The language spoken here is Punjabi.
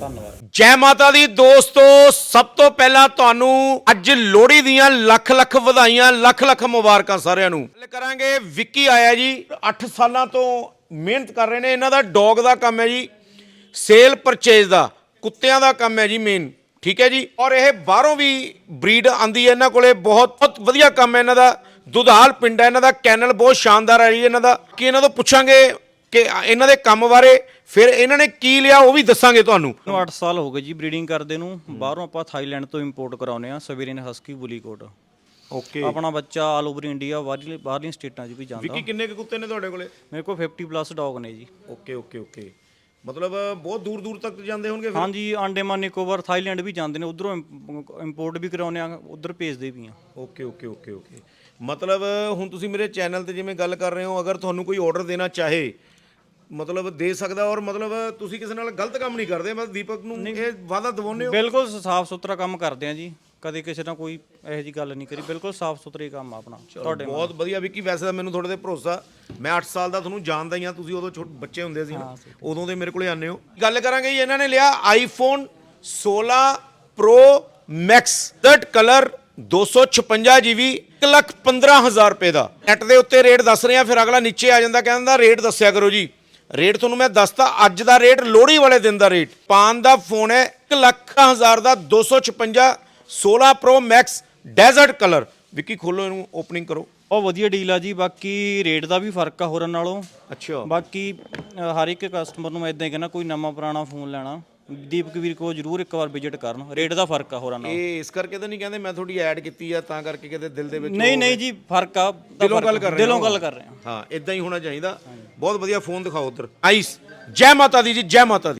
ਧੰਨਵਾਦ। ਜੈ ਮਾਤਾ ਦੀ ਦੋਸਤੋ, ਸਭ ਤੋਂ ਪਹਿਲਾਂ ਤੁਹਾਨੂੰ ਅੱਜ ਲੋਹੜੀ ਦੀਆਂ ਲੱਖ ਲੱਖ ਵਧਾਈਆਂ, ਲੱਖ ਲੱਖ ਮੁਬਾਰਕਾਂ ਸਾਰਿਆਂ ਨੂੰ। ਗੱਲ ਕਰਾਂਗੇ ਵਿੱਕੀ ਆਇਆ ਜੀ 8 ਸਾਲਾਂ ਤੋਂ ਮਿਹਨਤ ਕਰ ਰਹੇ ਨੇ, ਇਹਨਾਂ ਦਾ ਡੌਗ ਦਾ ਕੰਮ ਹੈ ਜੀ, ਸੇਲ ਪਰਚੇਜ਼ ਦਾ, ਕੁੱਤਿਆਂ ਦਾ ਕੰਮ ਹੈ ਜੀ ਮੇਨ ਠੀਕ ਹੈ ਜੀ? ਔਰ ਇਹ ਬਾਹਰੋਂ ਵੀ ਬਰੀਡ ਆਂਦੀ ਹੈ ਇਹਨਾਂ ਕੋਲੇ, ਬਹੁਤ ਬਹੁਤ ਵਧੀਆ ਕੰਮ ਹੈ ਇਹਨਾਂ ਦਾ, ਦੁਧਾਲ ਪਿੰਡ ਹੈ ਇਹਨਾਂ ਦਾ, ਕੈਨਲ ਬਹੁਤ ਸ਼ਾਨਦਾਰ ਹੈ ਜੀ ਇਹਨਾਂ ਦਾ। ਕਿ ਇਹਨਾਂ ਤੋਂ ਪੁੱਛਾਂਗੇ ਕਿ ਇਹਨਾਂ ਦੇ ਕੰਮ ਬਾਰੇ ਫਿਰ ਇਹਨਾਂ ਨੇ ਕੀ ਲਿਆ ਉਹ ਵੀ ਦੱਸਾਂਗੇ ਤੁਹਾਨੂੰ। ਨੂੰ 8 ਸਾਲ ਹੋ ਗਏ ਜੀ ਬਰੀਡਿੰਗ ਕਰਦੇ ਨੂੰ। ਬਾਹਰੋਂ ਆਪਾਂ ਥਾਈਲੈਂਡ ਤੋਂ ਇੰਪੋਰਟ ਕਰਾਉਨੇ ਆ ਸਵੇਰੀਨ ਹਸਕੀ ਬੁਲੀਕੋਟ ਓਕੇ। ਆਪਣਾ ਬੱਚਾ ਆਲ ਓਵਰ ਇੰਡੀਆ ਬਾਹਰਲੀ ਬਾਹਰਲੀਆਂ ਸਟੇਟਾਂ 'ਚ ਵੀ ਜਾਂਦਾ। ਵਿੱਕੀ ਕਿੰਨੇ ਕੁ ਕੁੱਤੇ ਨੇ ਤੁਹਾਡੇ ਕੋਲੇ? ਮੇਰੇ ਕੋਲ 50 ਪਲੱਸ ਡੌਗ ਨੇ ਜੀ। Okay okay okay. ਮਤਲਬ ਬਹੁਤ ਦੂਰ ਦੂਰ ਤੱਕ ਜਾਂਦੇ ਹੋਣਗੇ ਫਿਰ? ਹਾਂਜੀ ਅੰਡੇਮਾਨ ਨਿਕੋਬਾਰ ਥਾਈਲੈਂਡ ਵੀ ਜਾਂਦੇ ਨੇ। ਉਧਰੋਂ ਇੰਪੋਰਟ ਵੀ ਕਰਾਉਨੇ ਆ ਉਧਰ ਭੇਜਦੇ ਵੀ ਆ ਓਕੇ ਓਕੇ ਓਕੇ ਓਕੇ। ਮਤਲਬ ਹੁਣ ਤੁਸੀਂ ਮੇਰੇ ਚੈਨਲ ਤੇ ਜਿਵੇਂ ਗੱਲ ਕਰ ਰਹੇ ਹੋ ਅਗਰ ਤੁਹਾਨੂੰ ਕੋਈ ਆਰਡਰ ਦੇਣਾ ਚਾਹੇ ਮਤਲਬ ਦੇ ਸਕਦਾ ਔਰ ਮਤਲਬ ਤੁਸੀਂ ਕਿਸੇ ਨਾਲ ਗਲਤ ਕੰਮ ਨਹੀਂ ਕਰਦੇ ਮੈਂ ਦੀਪਕ ਨੂੰ ਇਹ ਵਾਅਦਾ ਦਿਵਾਉਂਦੇ ਹੋ? ਬਿਲਕੁਲ ਸਾਫ਼ ਸੁਥਰਾ ਕੰਮ ਕਰਦੇ ਆ ਜੀ। ਕਦੇ ਕਿਸੇ ਨਾਲ ਕੋਈ ਇਹੋ ਜੀ ਗੱਲ ਨਹੀਂ ਕਰੀ ਬਿਲਕੁਲ ਸਾਫ਼ ਸੁਥਰਾ ਕੰਮ ਆ ਆਪਣਾ ਤੁਹਾਡੇ ਬਹੁਤ ਵਧੀਆ ਵਿੱਕੀ ਵੈਸੇ ਤਾਂ ਮੈਨੂੰ ਤੁਹਾਡੇ ਤੇ ਭਰੋਸਾ ਮੈਂ 8 ਸਾਲ ਦਾ ਤੁਹਾਨੂੰ ਜਾਣਦਾ ਹੀ ਆ ਤੁਸੀਂ ਉਦੋਂ ਛੋਟੇ ਬੱਚੇ ਹੁੰਦੇ ਸੀ ਨਾ ਉਦੋਂ ਦੇ ਮੇਰੇ ਕੋਲੇ ਆਨੇ ਹੋ। ਗੱਲ ਕਰਾਂਗੇ ਜੀ ਇਹਨਾਂ ਨੇ ਲਿਆ iPhone 16 Pro Max that colour 256 GB 115000 ਰੁਪਏ ਦਾ। ਨੈਟ ਦੇ ਉੱਤੇ ਰੇਟ ਦੱਸ ਰਹੇ ਆ ਫਿਰ ਅਗਲਾ ਨੀਚੇ ਆ ਜਾਂਦਾ ਕਹਿੰਦਾ ਰੇਟ ਦੱਸਿਆ ਕਰੋ ਜੀ। ਰੇਟ ਤੁਹਾਨੂੰ ਮੈਂ ਦੱਸਤਾ ਅੱਜ ਦਾ ਰੇਟ ਲੋਹੜੀ ਵਾਲੇ ਦਿਨ ਦਾ ਰੇਟ। ਪਾਨ ਦਾ ਫੋਨ ਹੈ 1 ਲੱਖ ਹਜ਼ਾਰ ਦਾ 256 16 Pro Max desert colour. Vicky ਖੋਲੋ ਇਹਨੂੰ ਓਪਨਿੰਗ ਕਰੋ। ਬਹੁਤ ਵਧੀਆ ਡੀਲ ਆ ਜੀ ਬਾਕੀ ਰੇਟ ਦਾ ਵੀ ਫ਼ਰਕ ਆ ਹੋਰਾਂ ਨਾਲੋਂ। ਅੱਛਾ। ਬਾਕੀ ਅ, ਹਰ ਇੱਕ ਕਸਟਮਰ ਨੂੰ ਮੈਂ ਇਦਾਂ ਹੀ ਕਹਿੰਦਾ ਕੋਈ ਨਵਾਂ ਪੁਰਾਣਾ ਫੋਨ ਲੈਣਾ। ਦੀਪਕ ਵੀਰ ਕੋ ਜਰੂਰ ਇੱਕ ਵਾਰ ਵਿਜ਼ਿਟ ਕਰਨ। ਰੇਟ ਦਾ ਫ਼ਰਕ ਆ ਹੋਰਾਂ ਨਾਲ। ਇਹ ਇਸ ਕਰਕੇ ਤਾਂ ਨਹੀਂ ਕਹਿੰਦੇ ਮੈਂ ਤੁਹਾਡੀ ਐਡ ਕੀਤੀ ਆ ਤਾਂ ਕਰਕੇ ਕਿਤੇ ਦਿਲ ਦੇ ਵਿੱਚ ਨਹੀਂ ਨਹੀਂ ਜੀ ਫ਼ਰਕ ਆ ਤਾਂ ਦਿਲੋਂ ਫ਼ਰਕ ਗੱਲ। ਕਰ ਰਹੇ ਦਿਲੋਂ ਹੋ। ਗੱਲ ਕਰ ਰਹੇ ਆ ਹਾਂ ਇਦਾਂ ਹੀ ਹੋਣਾ ਚਾਹੀਦਾ। ਬਹੁਤ ਵਧੀਆ ਫੋਨ ਦਿਖਾਓ ਉਧਰ। ਆਈਸ ਜੈ ਮਾਤਾ ਦੀ ਜੀ ਜੈ ਮਾਤਾ ਦੀ।